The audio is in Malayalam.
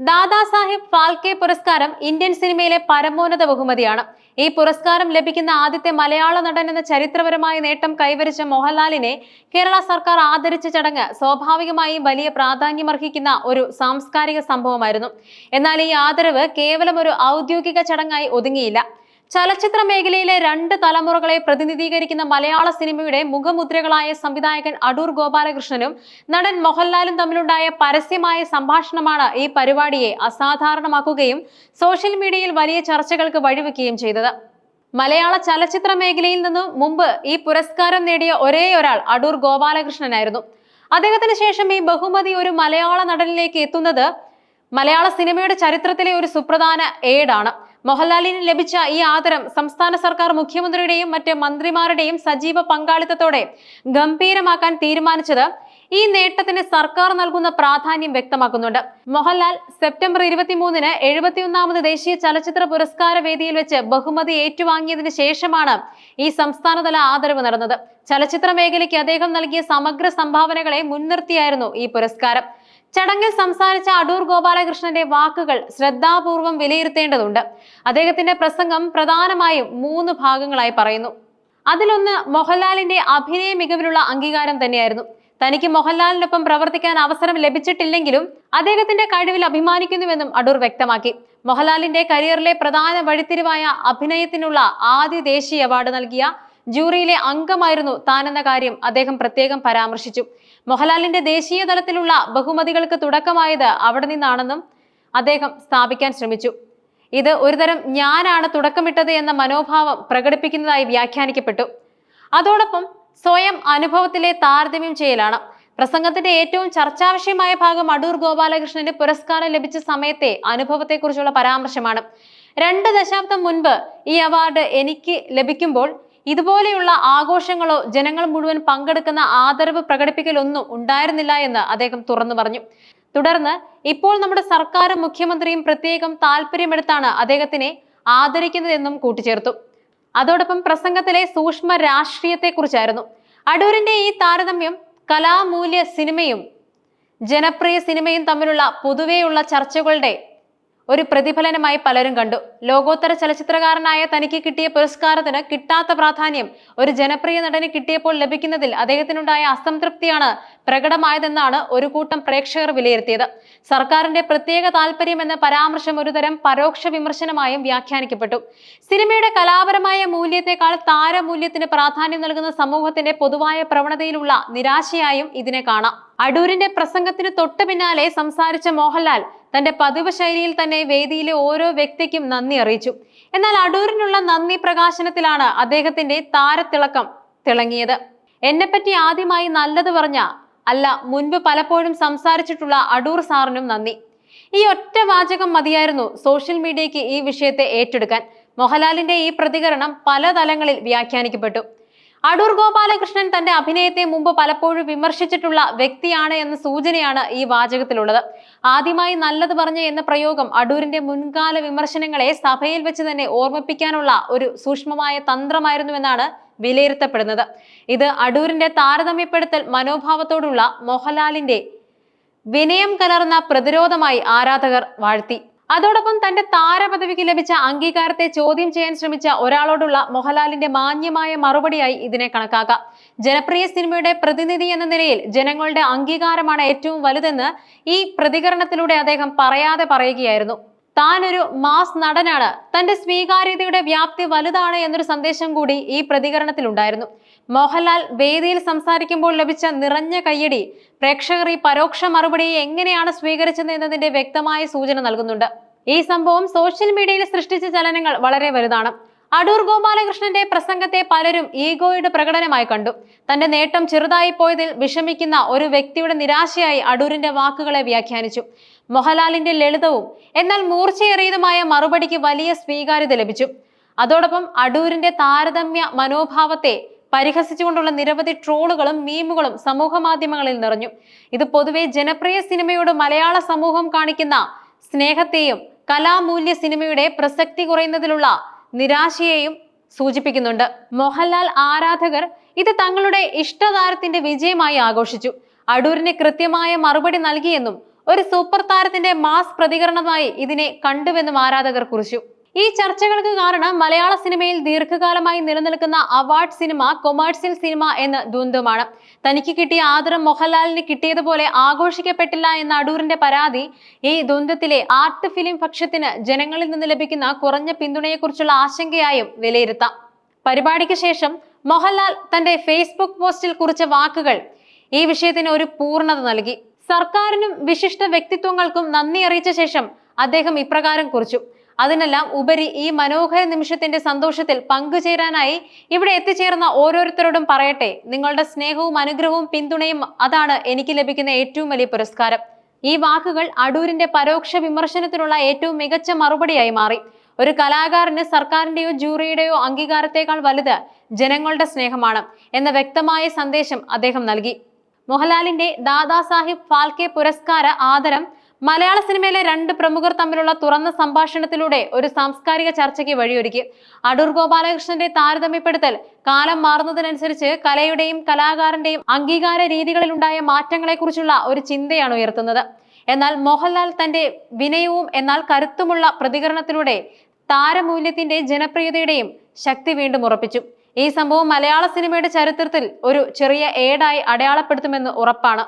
ദാദാസാഹിബ് ഫാൽക്കെ പുരസ്കാരം ഇന്ത്യൻ സിനിമയിലെ പരമോന്നത ബഹുമതിയാണ്. ഈ പുരസ്കാരം ലഭിക്കുന്ന ആദ്യത്തെ മലയാള നടൻ എന്ന ചരിത്രപരമായ നേട്ടം കൈവരിച്ച മോഹൻലാലിനെ കേരള സർക്കാർ ആദരിച്ച ചടങ്ങ് സ്വാഭാവികമായും വലിയ പ്രാധാന്യമർഹിക്കുന്ന ഒരു സാംസ്കാരിക സംഭവമായിരുന്നു. എന്നാൽ ഈ ആദരവ് കേവലം ഒരു ഔദ്യോഗിക ചടങ്ങായി ഒതുങ്ങിയില്ല. ചലച്ചിത്ര മേഖലയിലെ രണ്ട് തലമുറകളെ പ്രതിനിധീകരിക്കുന്ന മലയാള സിനിമയുടെ മുഖമുദ്രകളായ സംവിധായകൻ അടൂർ ഗോപാലകൃഷ്ണനും നടൻ മോഹൻലാലും തമ്മിലുണ്ടായ പരസ്യമായ സംഭാഷണമാണ് ഈ പരിപാടിയെ അസാധാരണമാക്കുകയും സോഷ്യൽ മീഡിയയിൽ വലിയ ചർച്ചകൾക്ക് വഴിവെക്കുകയും ചെയ്തത്. മലയാള ചലച്ചിത്ര മേഖലയിൽ നിന്നും മുമ്പ് ഈ പുരസ്കാരം നേടിയ ഒരേ ഒരാൾ അടൂർ ഗോപാലകൃഷ്ണനായിരുന്നു. അദ്ദേഹത്തിന് ശേഷം ഈ ബഹുമതി ഒരു മലയാള നടനിലേക്ക് എത്തുന്നത് മലയാള സിനിമയുടെ ചരിത്രത്തിലെ ഒരു സുപ്രധാന ഏടാണ്. മോഹൻലാലിന് ലഭിച്ച ഈ ആദരം സംസ്ഥാന സർക്കാർ മുഖ്യമന്ത്രിയുടെയും മറ്റ് മന്ത്രിമാരുടെയും സജീവ പങ്കാളിത്തത്തോടെ ഗംഭീരമാക്കാൻ തീരുമാനിച്ചത് ഈ നേട്ടത്തിന് സർക്കാർ നൽകുന്ന പ്രാധാന്യം വ്യക്തമാക്കുന്നുണ്ട്. മോഹൻലാൽ സെപ്റ്റംബർ ഇരുപത്തിമൂന്നിന് എഴുപത്തിയൊന്നാമത് ദേശീയ ചലച്ചിത്ര പുരസ്കാര വേദിയിൽ വെച്ച് ബഹുമതി ഏറ്റുവാങ്ങിയതിനു ശേഷമാണ് ഈ സംസ്ഥാനതല ആദരവ് നടന്നത്. ചലച്ചിത്ര മേഖലയ്ക്ക് അദ്ദേഹം നൽകിയ സമഗ്ര സംഭാവനകളെ മുൻനിർത്തിയായിരുന്നു ഈ പുരസ്കാരം. ചടങ്ങിൽ സംസാരിച്ച അടൂർ ഗോപാലകൃഷ്ണന്റെ വാക്കുകൾ ശ്രദ്ധാപൂർവം വിലയിരുത്തേണ്ടതുണ്ട്. അദ്ദേഹത്തിന്റെ പ്രസംഗം പ്രധാനമായും മൂന്ന് ഭാഗങ്ങളായി പറയുന്നു. അതിലൊന്ന് മോഹൻലാലിന്റെ അഭിനയ മികവിലുള്ള അംഗീകാരം തന്നെയായിരുന്നു. തനിക്ക് മോഹൻലാലിനൊപ്പം പ്രവർത്തിക്കാൻ അവസരം ലഭിച്ചിട്ടില്ലെങ്കിലും അദ്ദേഹത്തിന്റെ കഴിവിൽ അഭിമാനിക്കുന്നുവെന്നും അടൂർ വ്യക്തമാക്കി. മോഹൻലാലിന്റെ കരിയറിലെ പ്രധാന വഴിത്തിരിവായ അഭിനയത്തിനുള്ള ആദ്യ ദേശീയ അവാർഡ് നൽകിയ ജൂറിയിലെ അംഗമായിരുന്നു താനെന്ന കാര്യം അദ്ദേഹം പ്രത്യേകം പരാമർശിച്ചു. മോഹൻലാലിന്റെ ദേശീയ തലത്തിലുള്ള ബഹുമതികൾക്ക് തുടക്കമായത് അവിടെ നിന്നാണെന്നും അദ്ദേഹം സ്ഥാപിക്കാൻ ശ്രമിച്ചു. ഇത് ഒരുതരം ഞാനാണ് തുടക്കമിട്ടത് എന്ന മനോഭാവം പ്രകടിപ്പിക്കുന്നതായി വ്യാഖ്യാനിക്കപ്പെട്ടു. അതോടൊപ്പം സ്വയം അനുഭവത്തിലെ താരതമ്യം ചെയ്യലാണ്. പ്രസംഗത്തിന്റെ ഏറ്റവും ചർച്ചാവിഷയമായ ഭാഗം അടൂർ ഗോപാലകൃഷ്ണന് പുരസ്കാരം ലഭിച്ച സമയത്തെ അനുഭവത്തെക്കുറിച്ചുള്ള പരാമർശമാണ്. രണ്ട് ദശാബ്ദം മുൻപ് ഈ അവാർഡ് എനിക്ക് ലഭിക്കുമ്പോൾ ഇതുപോലെയുള്ള ആഘോഷങ്ങളോ ജനങ്ങൾ മുഴുവൻ പങ്കെടുക്കുന്ന ആദരവ് പ്രകടിപ്പിക്കലൊന്നും ഉണ്ടായിരുന്നില്ല എന്ന് അദ്ദേഹം തുറന്നു പറഞ്ഞു. തുടർന്ന് ഇപ്പോൾ നമ്മുടെ സർക്കാരും മുഖ്യമന്ത്രിയും പ്രത്യേകം താല്പര്യമെടുത്താണ് അദ്ദേഹത്തിനെ ആദരിക്കുന്നതെന്നും കൂട്ടിച്ചേർത്തു. അതോടൊപ്പം പ്രസംഗത്തിലെ സൂക്ഷ്മ രാഷ്ട്രീയത്തെക്കുറിച്ചായിരുന്നു. അടൂരിന്റെ ഈ താരതമ്യം കലാമൂല്യ സിനിമയും ജനപ്രിയ സിനിമയും തമ്മിലുള്ള പൊതുവെയുള്ള ചർച്ചകളുടെ ഒരു പ്രതിഫലനമായി പലരും കണ്ടു. ലോകോത്തര ചലച്ചിത്രകാരനായ തനിക്ക് കിട്ടിയ പുരസ്കാരത്തിന് കിട്ടാത്ത പ്രാധാന്യം ഒരു ജനപ്രിയ നടന് കിട്ടിയപ്പോൾ ലഭിക്കുന്നതിൽ അദ്ദേഹത്തിനുണ്ടായ അസംതൃപ്തിയാണ് പ്രകടമായതെന്നാണ് ഒരു കൂട്ടം പ്രേക്ഷകർ വിലയിരുത്തിയത്. സർക്കാരിന്റെ പ്രത്യേക താല്പര്യം എന്ന പരാമർശം ഒരുതരം പരോക്ഷ വിമർശനമായും വ്യാഖ്യാനിക്കപ്പെട്ടു. സിനിമയുടെ കലാപരമായ മൂല്യത്തെക്കാൾ താരമൂല്യത്തിന് പ്രാധാന്യം നൽകുന്ന സമൂഹത്തിന്റെ പൊതുവായ പ്രവണതയിലുള്ള നിരാശയായും ഇതിനെ കാണാം. അടൂരിന്റെ പ്രസംഗത്തിന് തൊട്ടു പിന്നാലെ സംസാരിച്ച മോഹൻലാൽ തന്റെ പതിവ് ശൈലിയിൽ തന്നെ വേദിയിലെ ഓരോ വ്യക്തിക്കും നന്ദി അറിയിച്ചു. എന്നാൽ അടൂരിനുള്ള നന്ദി പ്രകാശനത്തിലാണ് അദ്ദേഹത്തിന്റെ താരത്തിളക്കം തിളങ്ങിയത്. എന്നെപ്പറ്റി ആദ്യമായി നല്ലത് പറഞ്ഞ അല്ല മുൻപ് പലപ്പോഴും സംസാരിച്ചിട്ടുള്ള അടൂർ സാറിനും നന്ദി. ഈ ഒറ്റ വാചകം മതിയായിരുന്നു സോഷ്യൽ മീഡിയയ്ക്ക് ഈ വിഷയത്തെ ഏറ്റെടുക്കാൻ. മോഹൻലാലിന്റെ ഈ പ്രതികരണം പല തലങ്ങളിൽ വ്യാഖ്യാനിക്കപ്പെട്ടു. അടൂർ ഗോപാലകൃഷ്ണൻ തന്റെ അഭിനയത്തെ മുമ്പ് പലപ്പോഴും വിമർശിച്ചിട്ടുള്ള വ്യക്തിയാണ് എന്ന സൂചനയാണ് ഈ വാചകത്തിലുള്ളത്. ആദ്യമായി നല്ലത് പറഞ്ഞു എന്ന പ്രയോഗം അടൂരിന്റെ മുൻകാല വിമർശനങ്ങളെ സഭയിൽ വെച്ച് തന്നെ ഓർമ്മിപ്പിക്കാനുള്ള ഒരു സൂക്ഷ്മമായ തന്ത്രമായിരുന്നുവെന്നാണ് വിലയിരുത്തപ്പെടുന്നത്. ഇത് അടൂരിന്റെ താരതമ്യപ്പെടുത്തൽ മനോഭാവത്തോടുള്ള മോഹൻലാലിന്റെ വിനയം കലർന്ന പ്രതിരോധമായി ആരാധകർ വാഴ്ത്തി. അതോടൊപ്പം തന്റെ താരപദവിക്ക് ലഭിച്ച അംഗീകാരത്തെ ചോദ്യം ചെയ്യാൻ ശ്രമിച്ച ഒരാളോടുള്ള മോഹൻലാലിന്റെ മാന്യമായ മറുപടിയായി ഇതിനെ കണക്കാക്കാം. ജനപ്രിയ സിനിമയുടെ പ്രതിനിധി എന്ന നിലയിൽ ജനങ്ങളുടെ അംഗീകാരമാണ് ഏറ്റവും വലുതെന്ന് ഈ പ്രതികരണത്തിലൂടെ അദ്ദേഹം പറയാതെ പറയുകയായിരുന്നു. താൻ ഒരു മാസ് നടനാണ്. തന്റെ സ്വീകാര്യതയുടെ വ്യാപ്തി വലുതാണ് എന്നൊരു സന്ദേശം കൂടി ഈ പ്രതികരണത്തിലുണ്ടായിരുന്നു. മോഹൻലാൽ വേദിയിൽ സംസാരിക്കുമ്പോൾ ലഭിച്ച നിറഞ്ഞ കയ്യടി പ്രേക്ഷകർ ഈ പരോക്ഷ മറുപടിയെ എങ്ങനെയാണ് സ്വീകരിച്ചത് എന്നതിന്റെ വ്യക്തമായ സൂചന നൽകുന്നുണ്ട്. ഈ സംഭവം സോഷ്യൽ മീഡിയയിൽ സൃഷ്ടിച്ച ചലനങ്ങൾ വളരെ വലുതാണ്. അടൂർ ഗോപാലകൃഷ്ണന്റെ പ്രസംഗത്തെ പലരും ഈഗോയുടെ പ്രകടനമായി കണ്ടു. തന്റെ നേട്ടം ചെറുതായി പോയതിൽ വിഷമിക്കുന്ന ഒരു വ്യക്തിയുടെ നിരാശയായി അടൂരിന്റെ വാക്കുകളെ വ്യാഖ്യാനിച്ചു. മോഹൻലാലിന്റെ ലളിതവും എന്നാൽ മൂർച്ചയേറിയതുമായ മറുപടിക്ക് വലിയ സ്വീകാര്യത ലഭിച്ചു. അതോടൊപ്പം അടൂരിന്റെ താരതമ്യ മനോഭാവത്തെ പരിഹസിച്ചുകൊണ്ടുള്ള നിരവധി ട്രോളുകളും മീമുകളും സമൂഹ മാധ്യമങ്ങളിൽ നിറഞ്ഞു. ഇത് പൊതുവെ ജനപ്രിയ സിനിമയോട് മലയാള സമൂഹം കാണിക്കുന്ന സ്നേഹത്തെയും കലാമൂല്യ സിനിമയുടെ പ്രസക്തി കുറയുന്നതിലുള്ള നിരാശയെയും സൂചിപ്പിക്കുന്നുണ്ട്. മോഹൻലാൽ ആരാധകർ ഇത് തങ്ങളുടെ ഇഷ്ടതാരത്തിന്റെ വിജയമായി ആഘോഷിച്ചു. അടൂരിന് കൃത്യമായ മറുപടി നൽകിയെന്നും ഒരു സൂപ്പർ താരത്തിന്റെ മാസ് പ്രതികരണമായി ഇതിനെ കണ്ടുവെന്നും ആരാധകർ കുറിച്ചു. ഈ ചർച്ചകൾക്ക് കാരണം മലയാള സിനിമയിൽ ദീർഘകാലമായി നിലനിൽക്കുന്ന അവാർഡ് സിനിമ കൊമേഴ്സ്യൽ സിനിമ എന്ന ദ്വന്ദ്വമാണ്. തനിക്ക് കിട്ടിയ ആദരം മോഹൻലാലിന് കിട്ടിയതുപോലെ ആഘോഷിക്കപ്പെട്ടില്ല എന്ന അടൂരിന്റെ പരാതി ഈ ദ്വന്ദ്വത്തിലെ ആർട്ട് ഫിലിം പക്ഷത്തിന് ജനങ്ങളിൽ നിന്ന് ലഭിക്കുന്ന കുറഞ്ഞ പിന്തുണയെക്കുറിച്ചുള്ള ആശങ്കയായും വിലയിരുത്താം. പരിപാടിക്ക് ശേഷം മോഹൻലാൽ തന്റെ ഫേസ്ബുക്ക് പോസ്റ്റിൽ കുറിച്ച വാക്കുകൾ ഈ വിഷയത്തിന് ഒരു പൂർണത നൽകി. സർക്കാരിനും വിശിഷ്ട വ്യക്തിത്വങ്ങൾക്കും നന്ദി അറിയിച്ച ശേഷം അദ്ദേഹം ഇപ്രകാരം കുറിച്ചു. അതിനെല്ലാം ഉപരി ഈ മനോഹര നിമിഷത്തിന്റെ സന്തോഷത്തിൽ പങ്കുചേരാനായി ഇവിടെ എത്തിച്ചേർന്ന ഓരോരുത്തരോടും പറയട്ടെ. നിങ്ങളുടെ സ്നേഹവും അനുഗ്രഹവും പിന്തുണയും അതാണ് എനിക്ക് ലഭിക്കുന്ന ഏറ്റവും വലിയ പുരസ്കാരം. ഈ വാക്കുകൾ അടൂരിന്റെ പരോക്ഷ വിമർശനത്തിനുള്ള ഏറ്റവും മികച്ച മറുപടിയായി മാറി. ഒരു കലാകാരന് സർക്കാരിന്റെയോ ജൂറിയുടെയോ അംഗീകാരത്തെക്കാൾ വലുത് ജനങ്ങളുടെ സ്നേഹമാണ് എന്ന വ്യക്തമായ സന്ദേശം അദ്ദേഹം നൽകി. മോഹൻലാലിന്റെ ദാദാസാഹിബ് ഫാൽക്കെ പുരസ്കാര ആദരം മലയാള സിനിമയിലെ രണ്ട് പ്രമുഖർ തമ്മിലുള്ള തുറന്ന സംഭാഷണത്തിലൂടെ ഒരു സാംസ്കാരിക ചർച്ചയ്ക്ക് വഴിയൊരുക്കി. അടൂർ ഗോപാലകൃഷ്ണന്റെ താരതമ്യപ്പെടുത്തൽ കാലം മാറുന്നതിനനുസരിച്ച് കലയുടെയും കലാകാരന്റെയും അംഗീകാര രീതികളിലുണ്ടായ മാറ്റങ്ങളെക്കുറിച്ചുള്ള ഒരു ചിന്തയാണ് ഉയർത്തുന്നത്. എന്നാൽ മോഹൻലാൽ തന്റെ വിനയവും എന്നാൽ കരുത്തുമുള്ള പ്രതികരണത്തിലൂടെ താരമൂല്യത്തിന്റെ ജനപ്രിയതയുടെയും ശക്തി വീണ്ടും ഉറപ്പിച്ചു. ഈ സംഭവം മലയാള സിനിമയുടെ ചരിത്രത്തിൽ ഒരു ചെറിയ ഏടായി അടയാളപ്പെടുത്തുമെന്ന് ഉറപ്പാണ്.